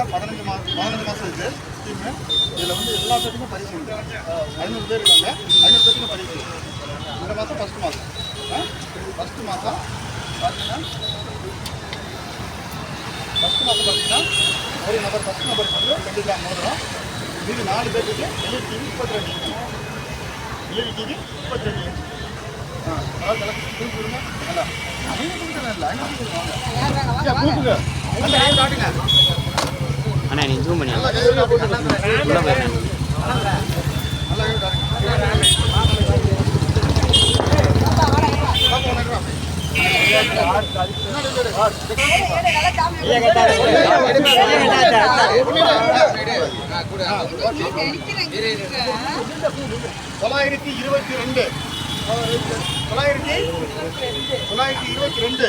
பார்த்தீங்கன்னா பதினஞ்சு மாதம் பதினஞ்சு மாதம் இருக்கு. டீமு இதில் வந்து எல்லா பேருக்கும் பரிசு உண்டு ஐநூறு பேர் இருக்காங்க. ஐநூறு பேருக்கு பரிசு இந்த மாதம் ஃபஸ்ட்டு மாதம் ஃபஸ்ட்டு மாதம் பார்த்தீங்கன்னா ஃபஸ்ட்டு மாதம் பார்த்தீங்கன்னா ஒரு நபர் ஃபஸ்ட் நபர் வந்து ரெண்டு கிராம் மோதிரம் மீது நாலு பேருக்கு எல்இடி டிவி முப்பத்தி ரெண்டு. எல்இடி டிவி முப்பத்தி ரெண்டு. ஆ அதாவது நல்லா ஐநூறு கொடுக்குறேன் இல்லை? ஐநூறு கொடுக்குறாங்க ஐயா கூப்புங்க நல்லா கை காட்டுங்க. அண்ணா நீ ஜூம் பண்ணி உள்ள போயிடுறேன் தொள்ளாயிரத்தி இருபத்தி ரெண்டு. தொள்ளாயிரத்தி தொள்ளாயிரத்தி இருபத்தி ரெண்டு.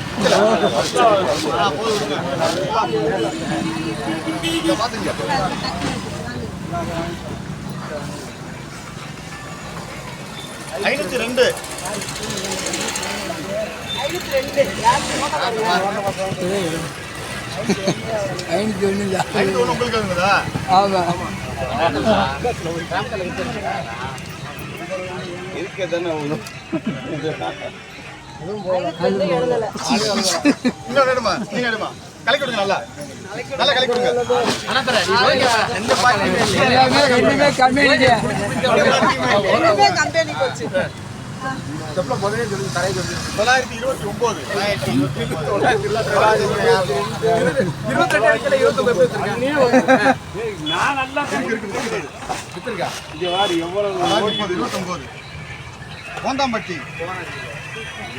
இருபத்தி ரெண்டு. ஐநூத்தி ரெண்டு ஐநூற்றி ஐநூத்தி ஒண்ணு உங்களுக்கு தொள்ளாயிரத்தி இருபத்தி ஒன்பது நல்லா இருபத்தி ஒன்பது இருபத்தொன்பது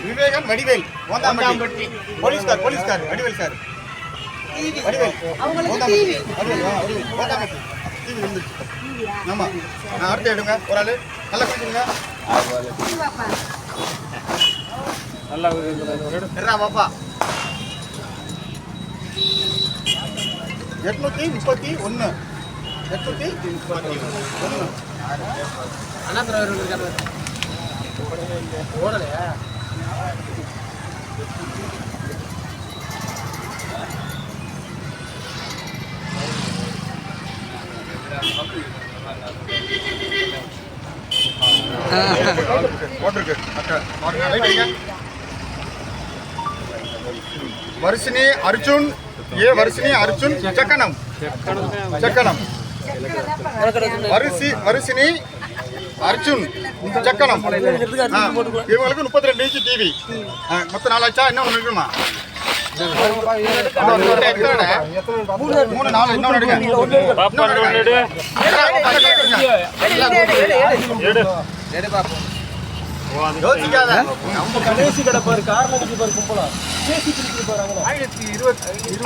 விவேகன் வடிவேல். ஓந்தாம்பட்டி. போலீஸ்கார் போலீஸ்கார் வடிவேல் சார். வடிவேல். ஓந்தாம்பட்டி. ஓந்தாம்பட்டி. டிவி ஆமா. நான் அடுத்து எடுங்க. ஒரு ஆளு. நல்லா கொடுத்துருங்க எட்ரா பாப்பா எட்நூத்தி முப்பத்தி ஒன்று எட்நூத்தி முப்பத்தி ஒன்று அக்கா பாருங்க, லைட் வைங்க. வருஷினி அர்ஜுன் ஏ வருஷினி அர்ஜுன் சக்கனம் சக்கனம் வரிசி வருஷினி அர்ஜுன் சக்கனம் ஆ, இவங்களுக்கு முப்பத்தி ரெண்டு இன்ச்சு டிவி மொத்த நாளாச்சா என்ன ஒன்று இருக்குமா? மூணு நாலு இன்னொன்று எடுங்க. யோசிக்காத.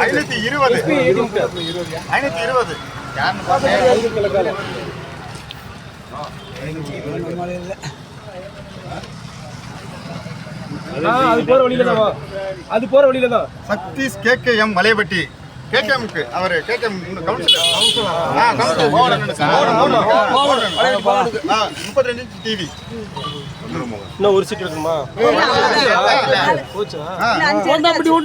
ஐநூத்தி இருபது. ஐநூத்தி இருபது. யாருன்னு பாருங்க. அது போற வழியில தான் அது போற வழியில தான். சக்தீஷ் கேகேஎம் மலையப்பட்டி கேகேஎம்க்கு அவர் கேகேஎம் கவுன்சிலர். ஆ கவுன்சிலர்? முப்பத்தி ரெண்டு இன்ச்சு டிவி இன்னும் ஒரு சீட் இருக்குமா போச்சா? ஆ அப்படி ஒண்ணு